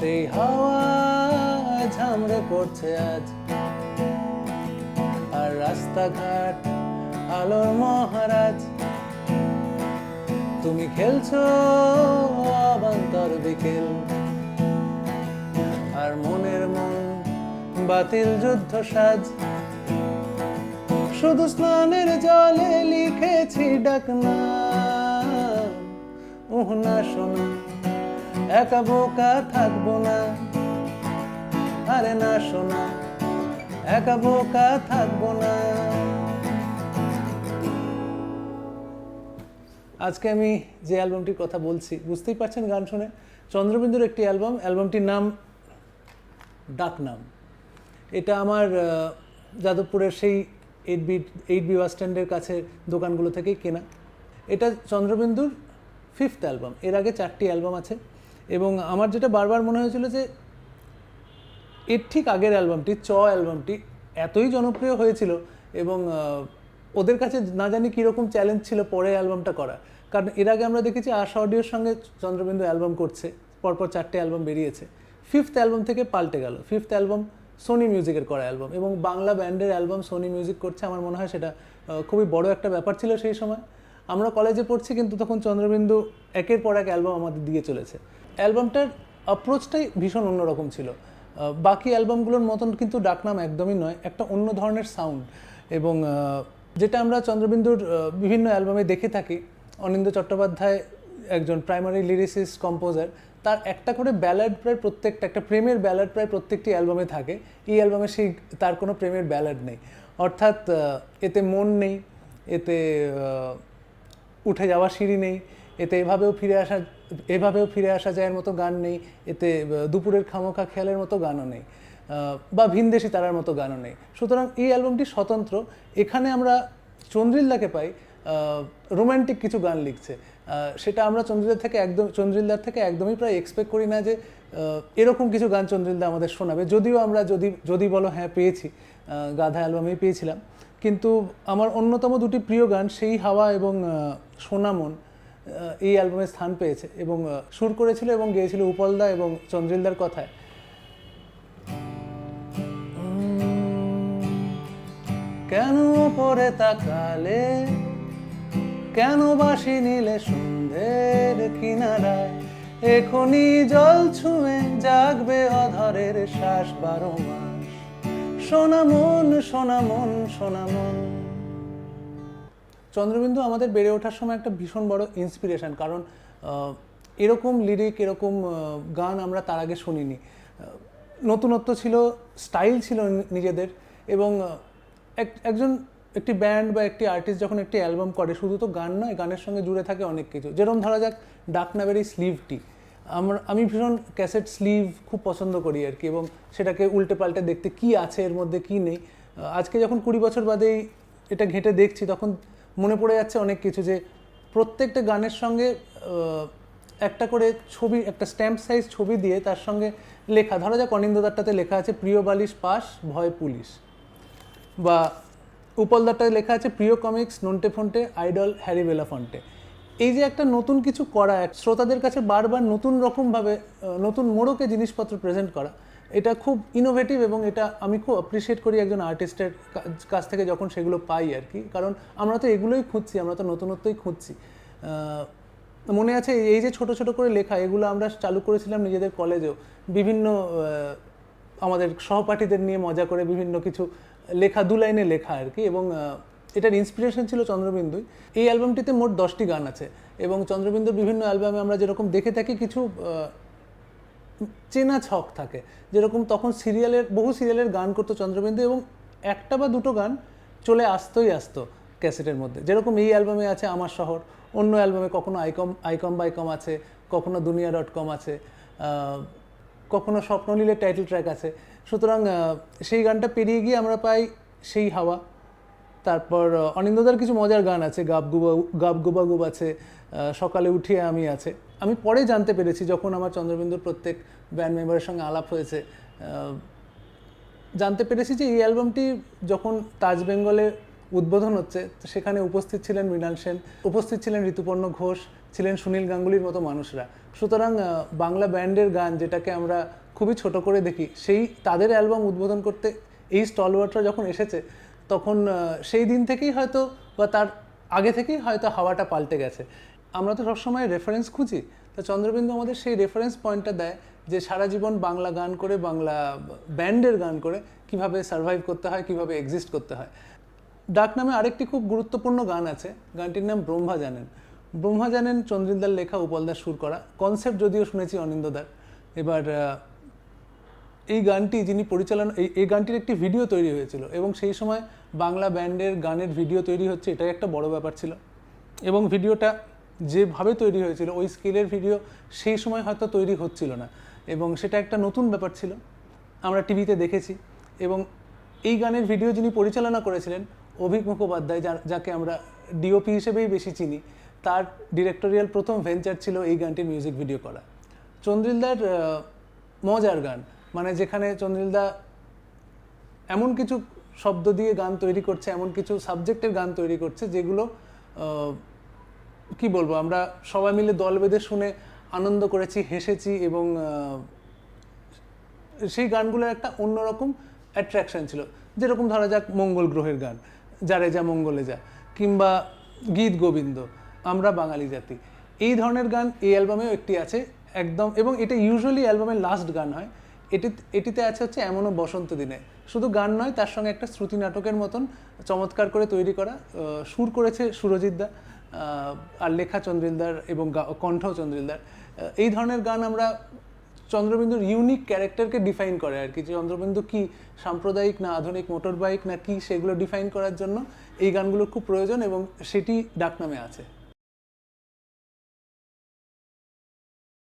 সেই হাওয়া ঝামড়ে পড়ছে আজ। আর রাস্তাঘাট, আলোর মহারাজ, তুমি খেলছো অবান্তর বিকেল। আর মনের মন বাতিল যুদ্ধ সাজ। শুধু স্নানের জলে লিখেছি ডাকনা। উহ না শোনা। একা বোকা থাকব না। আরে না শোনা, একা বোকা থাকব না। আজকে আমি যে অ্যালবামটির কথা বলছি, বুঝতেই পারছেন গান শুনে? চন্দ্রবিন্দুর একটি অ্যালবাম, অ্যালবামটির নাম ডাকনাম এটা আমার যাদবপুরের সেই eight B eight B bus স্ট্যান্ডের কাছে দোকানগুলো থেকেই কেনা। এটা চন্দ্রবিন্দুর ফিফথ অ্যালবাম, এর আগে চারটি অ্যালবাম আছে। এবং আমার যেটা বারবার মনে হয়েছিল যে এর ঠিক আগের অ্যালবামটি, চ অ্যালবামটি এতই জনপ্রিয় হয়েছিল এবং ওদের কাছে না জানি কীরকম চ্যালেঞ্জ ছিল পরে অ্যালবামটা করা। কারণ এর আগে আমরা দেখেছি আশা অডিওর সঙ্গে চন্দ্রবিন্দু অ্যালবাম করছে, পরপর চারটে অ্যালবাম বেরিয়েছে। ফিফথ অ্যালবাম থেকে পাল্টে গেল। ফিফথ অ্যালবাম সোনি মিউজিকের করা অ্যালবাম এবং বাংলা ব্যান্ডের অ্যালবাম সোনি মিউজিক করছে। আমার মনে হয় সেটা খুবই বড় একটা ব্যাপার ছিল সেই সময়। আমরা কলেজে পড়ছি কিন্তু তখন চন্দ্রবিন্দু একের পর এক অ্যালবাম আমাদের দিয়ে চলেছে। অ্যালবামটার অ্যাপ্রোচটাই ভীষণ অন্যরকম ছিল। বাকি অ্যালবামগুলোর মতন কিন্তু ডাকনাম একদমই নয়, একটা অন্য ধরনের সাউন্ড এবং যেটা আমরা চন্দ্রবিন্দুর বিভিন্ন অ্যালবামে দেখে থাকি। অনিন্দ চট্টোপাধ্যায় একজন প্রাইমারি লিরিসিস কম্পোজার তার একটা করে ব্যালাড প্রায় প্রত্যেকটা, একটা প্রেমের ব্যালাড প্রায় প্রত্যেকটি অ্যালবামে থাকে। এই অ্যালবামে সেই, তার কোনো প্রেমের ব্যালাড নেই। অর্থাৎ এতে মন নেই, এতে উঠে যাওয়া সিঁড়ি নেই এতে এভাবেও ফিরে আসা, এভাবেও ফিরে আসা যায় মতো গান নেই। এতে দুপুরের খামোখা খেয়ালের মতো গানও নেই। বা ভিনদেশি তারার মতো গানও নেই। সুতরাং এই অ্যালবামটি স্বতন্ত্র। এখানে আমরা চন্দ্রিল্লাকে পাই। রোমান্টিক কিছু গান লিখছে। সেটা আমরা চন্দ্রিল্লার থেকে একদম, চন্দ্রিল্লার থেকে একদমই প্রায় এক্সপেক্ট করি না যে এরকম কিছু গান চন্দ্রিল্লা আমাদের শোনাবে। যদিও আমরা যদি যদি বলো হ্যাঁ পেয়েছি। গাধা অ্যালবামেই পেয়েছিলাম। কিন্তু আমার অন্যতম দুটি প্রিয় গান, সেই হাওয়া এবং সোনামন এই অ্যালবামে স্থান পেয়েছে এবং সুর করেছিল এবং গেয়েছিল উপলদা এবং চন্দ্রিলদার কথায়। কেন পরে তাকালে? কেন বাসি নিলে সন্ধ্যের কিনারায় এখনই জল ছুঁয়ে জাগবে অধরের শ্বাস বারো মাস। সোনা মন সোনা মন সোনা মন। চন্দ্রবিন্দু আমাদের বেড়ে ওঠার সময় একটা ভীষণ বড় ইন্সপিরেশন কারণ এরকম লিরিক এরকম গান আমরা তার আগে শুনিনি। নতুনত্ব ছিল স্টাইল ছিল নিজেদের এবং এক- একজন, একটি ব্যান্ড বা একটি আর্টিস্ট যখন একটি অ্যালবাম করে, শুধু তো গান নয়, গানের সঙ্গে জুড়ে থাকে অনেক কিছু। যেরকম ধরা যাক ডাকনাবের এই স্লিভটি আমার, আমি ভীষণ ক্যাসেট স্লিভ খুব পছন্দ করি আর কি এবং সেটাকে উল্টে পাল্টে দেখতে কি আছে, এর মধ্যে কি নেই। আজকে যখন কুড়ি বছর বাদেই এটা ঘেঁটে দেখছি, তখন মনে পড়ে যাচ্ছে অনেক কিছু যে প্রত্যেকটা গানের সঙ্গে একটা করে ছবি, একটা স্ট্যাম্প সাইজ ছবি দিয়ে তার সঙ্গে লেখা। ধরা যাক অনিন্দদারটাতে লেখা আছে, প্রিয় বালিশ পাস, ভয় পুলিশ। বা উপলদারটায় লেখা আছে, প্রিয় comics, Nonte Phonte, idol, Harry Belafonte এই যে একটা নতুন কিছু করা এক শ্রোতাদের কাছে বারবার নতুন রকমভাবে নতুন মোড়কে জিনিসপত্র প্রেজেন্ট করা এটা খুব ইনোভেটিভ এবং এটা আমি খুব অ্যাপ্রিসিয়েট করি একজন আর্টিস্টের কাছ থেকে যখন সেগুলো পাই আর কি। কারণ আমরা তো এগুলোই খুঁজছি, আমরা তো নতুনত্বই খুঁজছি। মনে আছে এই যে ছোট ছোট করে লেখা, এগুলো আমরা চালু করেছিলাম নিজেদের কলেজেও। বিভিন্ন আমাদের সহপাঠীদের নিয়ে মজা করে বিভিন্ন কিছু লেখা, দু লাইনে লেখা আর কি। এবং এটার ইন্সপিরেশন ছিল চন্দ্রবিন্দুই এই অ্যালবামটিতে মোট দশটি গান আছে। এবং চন্দ্রবিন্দুর বিভিন্ন অ্যালবামে আমরা যেরকম দেখে থাকি কিছু চেনা ছক থাকে। যেরকম তখন সিরিয়ালের, বহু সিরিয়ালের গান করতো চন্দ্রবিন্দু এবং একটা বা দুটো গান চলে আসতোই আসতো ক্যাসেটের মধ্যে। যেরকম এই অ্যালবামে আছে আমার শহর, অন্য অ্যালবামে কখনো আইকম আইকম বাইকম আছে, কখনো দুনিয়া ডট কম আছে কখনো স্বপ্নলীলের টাইটেল ট্র্যাক আছে। সুতরাং সেই গানটা পেরিয়ে গিয়ে আমরা পাই সেই হাওয়া। তারপর অনিন্দদার কিছু মজার গান আছে, গাব গুবা গাব গুবা গুব আছে সকালে উঠিয়ে আমি আছে। আমি পরে জানতে পেরেছি যখন আমার চন্দ্রবিন্দুর প্রত্যেক ব্যান্ড মেম্বারের সঙ্গে আলাপ হয়েছে জানতে পেরেছি যে এই অ্যালবামটি যখন তাজ বেঙ্গলে উদ্বোধন হচ্ছে সেখানে উপস্থিত ছিলেন মৃণাল সেন, উপস্থিত ছিলেন ঋতুপর্ণ ঘোষ, ছিলেন সুনীল গাঙ্গুলির মতো মানুষরা। সুতরাং বাংলা ব্যান্ডের গান যেটাকে আমরা খুবই ছোট করে দেখি, সেই তাদের অ্যালবাম উদ্বোধন করতে এই স্টলওয়ার্টরা যখন এসেছে তখন সেই দিন থেকেই হয়তো বা তার আগে থেকেই হয়তো হাওয়াটা পাল্টে গেছে। আমরা তো সবসময় রেফারেন্স খুঁজি। তো চন্দ্রবিন্দু আমাদের সেই রেফারেন্স পয়েন্টটা দেয় যে সারা জীবন বাংলা গান করে, বাংলা ব্যান্ডের গান করে কীভাবে সার্ভাইভ করতে হয়, কীভাবে এক্সিস্ট করতে হয়। ডাক নামে আরেকটি খুব গুরুত্বপূর্ণ গান আছে, গানটির নাম ব্রহ্মা জানেন ব্রহ্মা জানেন চন্দ্রিলদার লেখা উপলদার সুর করা। কনসেপ্ট যদিও শুনেছি অনিন্দদার এবার এই গানটি যিনি পরিচালনা, এই এই গানটির একটি ভিডিও তৈরি হয়েছিল এবং সেই সময় বাংলা ব্যান্ডের গানের ভিডিও তৈরি হচ্ছে, এটাই একটা বড় ব্যাপার ছিল। এবং ভিডিওটা যেভাবে তৈরি হয়েছিল, ওই স্কেলের ভিডিও সেই সময় হয়তো তৈরি হচ্ছিল না। এবং সেটা একটা নতুন ব্যাপার ছিল, আমরা টিভিতে দেখেছি। এবং এই গানের ভিডিও যিনি পরিচালনা করেছিলেন, অভিক মুখোপাধ্যায় যার- যাকে আমরা ডিওপি হিসেবেই বেশি চিনি, তার ডিরেক্টোরিয়াল প্রথম ভেঞ্চার ছিল এই গানটির মিউজিক ভিডিও করা। চন্দ্রিলদার মজার গান মানে যেখানে চন্দ্রিলদা এমন কিছু শব্দ দিয়ে গান তৈরি করছে, এমন কিছু সাবজেক্টের গান তৈরি করছে যেগুলো কি বলব, আমরা সবাই মিলে দল বেঁধে শুনে আনন্দ করেছি, হেসেছি এবং সেই গানগুলোর একটা অন্যরকম অ্যাট্রাকশন ছিল। যেরকম ধরা যাক মঙ্গল গ্রহের গান, যারে যা মঙ্গলে যা, কিংবা গীত গোবিন্দ, আমরা বাঙালি জাতি। এই ধরনের গান এই অ্যালবামেও একটি আছে, একদম, এবং এটা ইউজুয়ালি অ্যালবামের লাস্ট গান হয়। এটি, এটিতে আছে হচ্ছে এমনও বসন্ত দিনে। শুধু গান নয়, তার সঙ্গে একটা শ্রুতি নাটকের মতন চমৎকার করে তৈরি করা সুর করেছে সুরজিৎ দা আর লেখা চন্দ্রিলদার এবং কণ্ঠ চন্দ্রিলদার। এই ধরনের গান আমরা চন্দ্রবিন্দুর ইউনিক ক্যারেক্টারকে ডিফাইন করে আর কি চন্দ্রবিন্দু কি সাম্প্রদায়িক না আধুনিক মোটর বাইক না কি, সেগুলো ডিফাইন করার জন্য এই গানগুলোর খুব প্রয়োজন এবং সেটি ডাকনামে আছে।